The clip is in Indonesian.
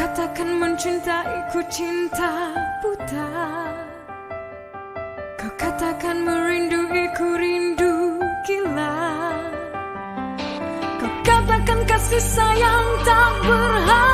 Katakan mencintaiku cinta buta Kau katakan merinduiku rindu gila. Kau katakan kasih sayang tak berharga.